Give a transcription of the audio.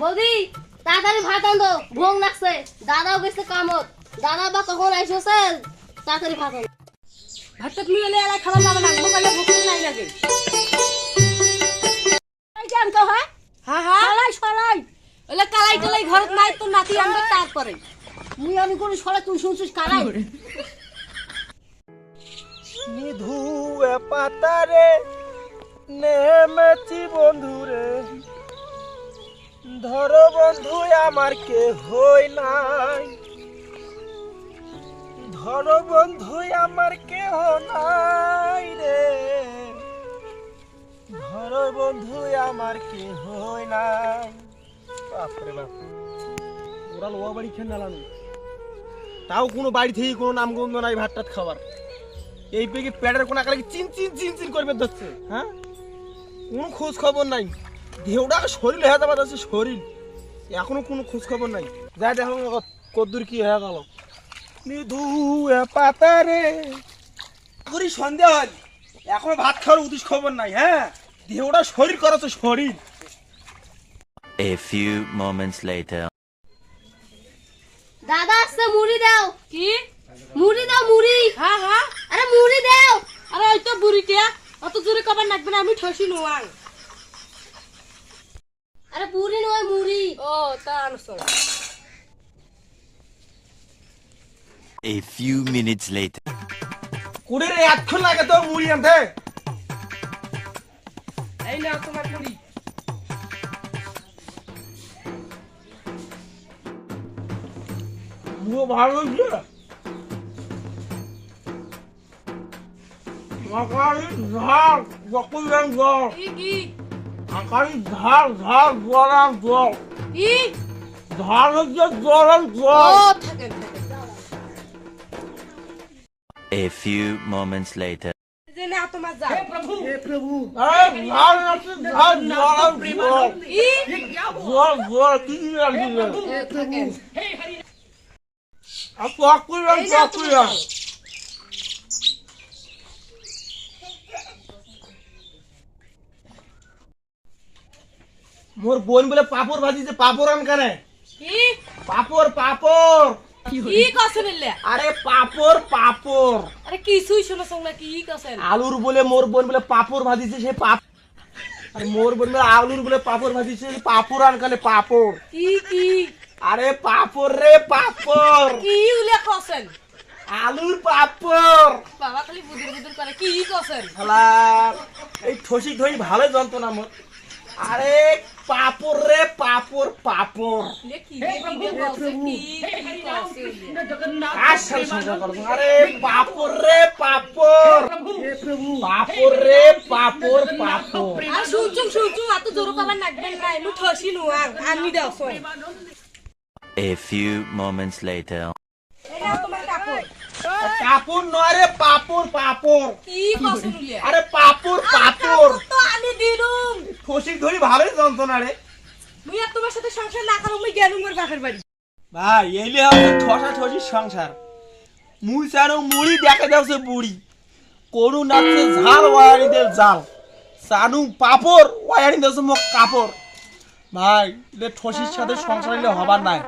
বৌদি তাড়াতাড়ি ভাত আনো ভোগ লাগছে। দাদাও গেছে কামত। দাদা বা কখন আইসছে তাড়াতাড়ি ভাত আনো ভাতটা তুমি এলে এলাই খাবার না ভোক নাই লাগে কেন তো হ্যাঁ? হ্যাঁ হ্যাঁ। সলাই সলাই ওলে কালাই টালাই ঘরত নাই তো নাতি আনবে তারপরে। মুই আমি কোন সলাই তুই শুনছিস কালাই? নিধু পাতারে নেমেছি বন্ধুরে। আমার কে হই নাই। ধরো বন্ধু আমার কেহ নাই রে। ধরো বন্ধু আমার কে হই নাই। বাপরে বাপ, ওরা লোয়া বাড়ি খেয়ে নালানো তাও কোনো বাড়ি থেকে কোনো নামগন্ধ নাই ভাত টাত খাবার এই পেকে প্যাডের কোন আকালে চিন চিন চিন চিন করবে ধরছে হ্যাঁ? কোনো খোঁজ খবর নাই। দেহটা শরীর হয়ে যাচ্ছে শরীর। এখনও কোনো খোঁজ খবর নাই। যা দেখো কদ্দুর কি হয়ে গেল। পাতারে। করি সন্দেহ হয়। এখনও ভাত খাওয়ার উদিস খবর নাই হ্যাঁ? দেহটা শরীর করাচ্ছে শরীর। A few moments later. দাদা আসছে মুড়ি দাও। কি? মুড়ি দাও মুড়ি। হ্যাঁ হ্যাঁ। আরে মুড়ি দাও। আরে ওই তো বুড়িটা অত জোরে কবার নাকবে না আমি ঠসি নোয়াং। আরে পুরি নয় মুড়ি। ও তা আনছ A few minutes later. কুড়ি রে এতক্ষণ লাগে তো মুড়ি আনতে। এই নাও তোমার বুড়ি মুখ ভালো হয়েছে? আকারি ঝাল বকুলাম জল। কি? কি আকারি ঝাল ঝাল গরম জল কি? ঝাল হচ্ছে গরম ও জল থাকেন থাকেন A few moments later. যে না তোমার যা। আরে ঝাল হচ্ছে ঝাল গরম জল কি? জল জল কি কি লাগছে থাকেন। আর বকুলাম বকুলাম মোর বোন বলে পাপড় ভাজিছে পাপড় আন কানে? কি? পাপড় পাপড়। কি কছেন আরে পাপড় পাপড়। আরে কিছুই শুনে সঙ্গে কি কছেন আলুর বলে মোর বোন বলে পাপড় ভাজিছে সে পাপ আর মোর বোন বলে আলুর বলে পাপড় ভাজিছে পাপড় আনকালে পাপড়। কি কি? আরে পাপড় রে পাপড়। কি উলে কছেন আলুর পাপড়। বাবা খালি বুদুর বুদুর করে কি কছেন শালা এই ঠসি ধই ভালো যন্ত্রণা মোর। আরে পাপড় রে পাপড় পাপড়। এলে কি? রে কি রে কছে কি কি কছে উলে? কার সাথে সংসার করছ আরে পাপড় রে পাপড়। পাপড় রে পাপড় পাপড়। আর শুনছু শুনছু এত জোর কবার নাকবেন নাই মু ঠসি নোয়াং আনি দাও A few moments later. কাপড়। নয় রে পাপড় পাপড়। কি আরে পাপড় পাপড়। তো আমি দিলুম। ঠসি ধরি ভালোই যন্ত্রণা রে। মুই আর তোমার সাথে সংসার না করো মুই গেলুম মোর বাপের বাড়ি। ভাই এলে হবে ঠসা ঠসির সংসার। মুই চারো মুড়ি দেখে যাচ্ছে বুড়ি। করু নাচছে ঝাল ওয়ারি দে জাল। চানু পাপড় ওয়ারি দেওছে মোক কাপড়। ভাই ঠসির সাথে সংসার এলে হবার নাই।